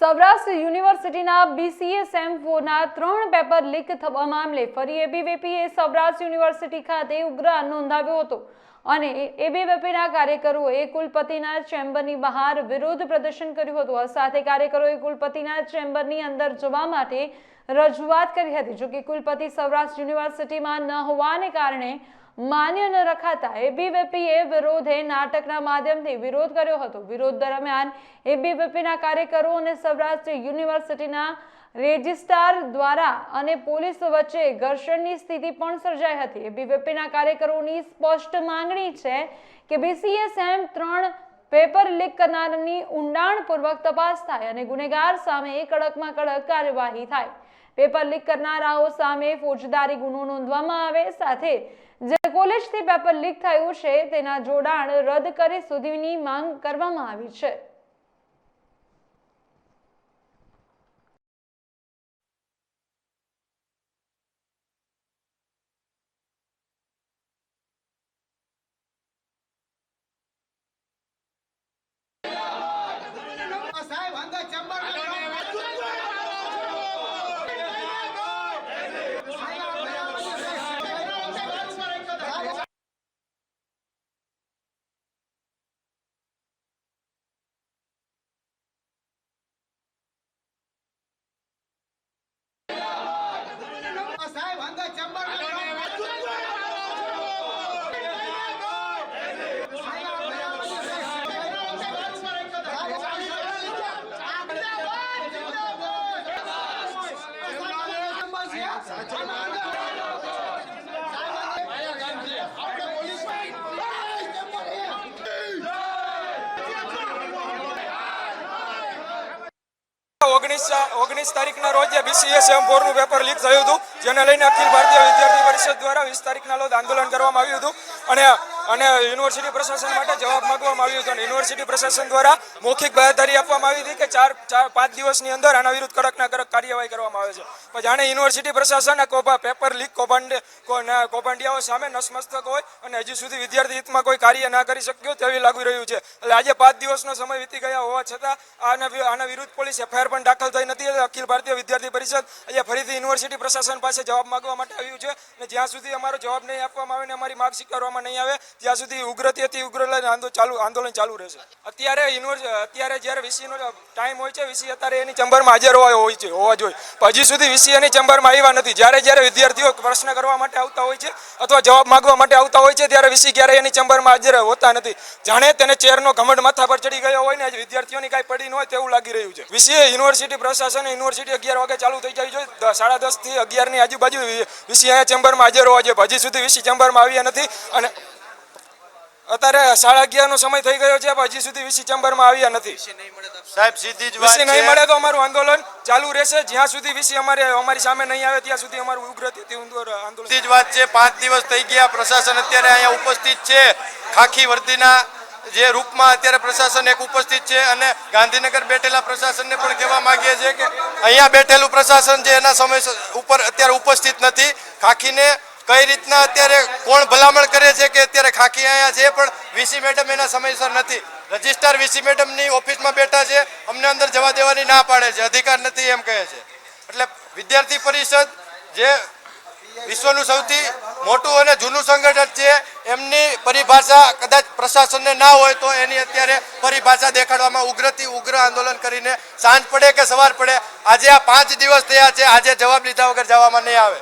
સૌરાષ્ટ્ર યુનિવર્સિટીના BCA same ફોરના ત્રણ paper leak થવા મામલે ફરી એબીવીપીએ સૌરાષ્ટ્ર યુનિવર્સિટી ખાતે ઉગ્ર નોંધાવ્યો હતો. અને એબીવીપીના કાર્યકરોએ કુલપતિના ચેમ્બરની બહાર વિરોધ પ્રદર્શન કર્યું હતું. આ સાથે કાર્યકરોએ કુલપતિના ચેમ્બરની અંદર જવા માટે રજૂઆત કરી હતી. જોકે કુલપતિ સૌરાષ્ટ્ર યુનિવર્સિટીમાં ન હોવાને કારણે માન્ય ન રખાતા એબીવીપીએ વિરોધે નાટકના માધ્યમથી વિરોધ કર્યો હતો. વિરોધ દરમિયાન એબીવીપીના કાર્યકરો અને સૌરાષ્ટ્ર યુનિવર્સિટીના રેજિસ્ટ્રાર દ્વારા અને પોલીસ વચ્ચે ઘર્ષણની સ્થિતિ પણ સર્જાઈ હતી. એબીવીપીના કાર્યકરોની સ્પષ્ટ માંગણી છે કે બીસીએસએમ ત્રણ પેપર લીક કરનારની ઊંડાણપૂર્વક તપાસ થાય અને ગુનેગાર સામે કડકમાં કડક કાર્યવાહી થાય. પેપર લીક કરનારાઓ સામે ફોજદારી ગુનો નોંધવામાં આવે. સાથે જે કોલેજથી પેપર લીક થયું છે, તેના જોડાણ રદ કરે સુધીની માંગ કરવામાં આવી છે. ઓગણીસ ઓગણીસ તારીખના રોજ બીસીએ સેમ ફોરનું પેપર લીક થયું હતું, જેને લઈને અખિલ ભારતીય વિદ્યાર્થી પરિષદ દ્વારા વીસ તારીખના રોજ આંદોલન કરવામાં આવ્યું હતું. અને અને યુનિવર્સિટી પ્રશાસન માટે જવાબ માંગવામાં આવ્યો હતો. અને યુનિવર્સિટી પ્રશાસન દ્વારા મૌખિક બાહેધારી આપવામાં આવી હતી કે ચાર ચાર પાંચ દિવસની અંદર આના વિરુદ્ધ કડકના કડક કાર્યવાહી કરવામાં આવે છે. પણ જાણે યુનિવર્સિટી પ્રશાસન કોભા પેપર લીક કૌભાંડ કૌભાંડિયાઓ સામે નસમસ્તક હોય અને હજી સુધી વિદ્યાર્થી હિતમાં કોઈ કાર્ય ના કરી શક્યો તેવી લાગી રહ્યું છે. એટલે આજે પાંચ દિવસનો સમય વીતી ગયા હોવા છતાં આના વિરુદ્ધ પોલીસ એફઆઈઆર પણ દાખલ થઈ નથી. અખિલ ભારતીય વિદ્યાર્થી પરિષદ આજે ફરીથી યુનિવર્સિટી પ્રશાસન પાસે જવાબ માંગવા માટે આવ્યું છે. અને જ્યાં સુધી અમારો જવાબ નહીં આપવામાં આવે ને અમારી માગ સ્વીકારવામાં નહીં આવે ત્યાં સુધી ઉગ્રથી અતિ ઉગ્ર ચાલુ આંદોલન ચાલુ રહેશે. અત્યારે અત્યારે જ્યારે વીસીનો ટાઈમ હોય છે, વીસી અત્યારે એની ચેમ્બરમાં હાજર હોવા હોય છે, હોવા જોઈએ. હજી સુધી વીસી એની ચેમ્બરમાં આવ્યા નથી. જ્યારે જ્યારે વિદ્યાર્થીઓ પ્રશ્ન કરવા માટે આવતા હોય છે અથવા જવાબ માગવા માટે આવતા હોય છે, ત્યારે વીસી ક્યારેય એની ચેમ્બરમાં હાજર હોતા નથી. જાણે તેને ચેરનો ઘમંડ માથા પર ચડી ગયો હોય ને વિદ્યાર્થીઓની કાંઈ પડી ન હોય તેવું લાગી રહ્યું છે. વીસીએ યુનિવર્સિટી પ્રશાસન યુનિવર્સિટી અગિયાર વાગે ચાલુ થઈ જાય દ- સાડા દસથી અગિયારની આજુબાજુ વીસી અહીંયા ચેમ્બરમાં હાજર હોવા જોઈએ. હજી સુધી વીસી ચેમ્બરમાં આવ્યા નથી. અને અત્યારે સાડા અગિયારનો સમય થઈ ગયો છે પણ હજી સુધી વીસી ચેમ્બરમાં આવ્યા નથી. સાહેબ સીધી જ વીસી નહીં મળે તો અમારું આંદોલન ચાલુ રહેશે. જ્યાં સુધી વીસી અમારે અમારી સામે નહીં આવે ત્યાં સુધી અમારું ઉગ્ર આંદોલન સીધી જ વાત છે. પાંચ દિવસ થઈ ગયા પ્રશાસન અત્યારે અહીંયા ઉપસ્થિત છે. ખાખી વર્દીના જે રૂપમાં અત્યારે પ્રશાસન એક ઉપસ્થિત છે અને ગાંધીનગર બેઠેલા પ્રશાસનને પણ કહેવા માંગીએ છીએ કે અહીંયા બેઠેલું પ્રશાસન છે એના સમય ઉપર અત્યારે ઉપસ્થિત નથી. ખાખીને કઈ રીતના અત્યારે કોણ ભલામણ કરે છે કે અત્યારે ખાખી અહીંયા છે, પણ વીસી મેડમ એના સમયસર નથી. રજિસ્ટ્રાર વીસી મેડમની ઓફિસમાં બેઠા છે, અમને અંદર જવા દેવાની ના પાડે છે, અધિકાર નથી એમ કહે છે. એટલે વિદ્યાર્થી પરિષદ જે વિશ્વનું સૌથી મોટું અને જૂનું સંગઠન છે, એમની પરિભાષા કદાચ પ્રશાસનને ના હોય તો એની અત્યારે પરિભાષા દેખાડવામાં ઉગ્રથી ઉગ્ર આંદોલન કરીને સાંજ પડે કે સવાર પડે, આજે આ પાંચ દિવસ થયા છે, આજે જવાબ લીધા વગર જવામાં નહીં આવે.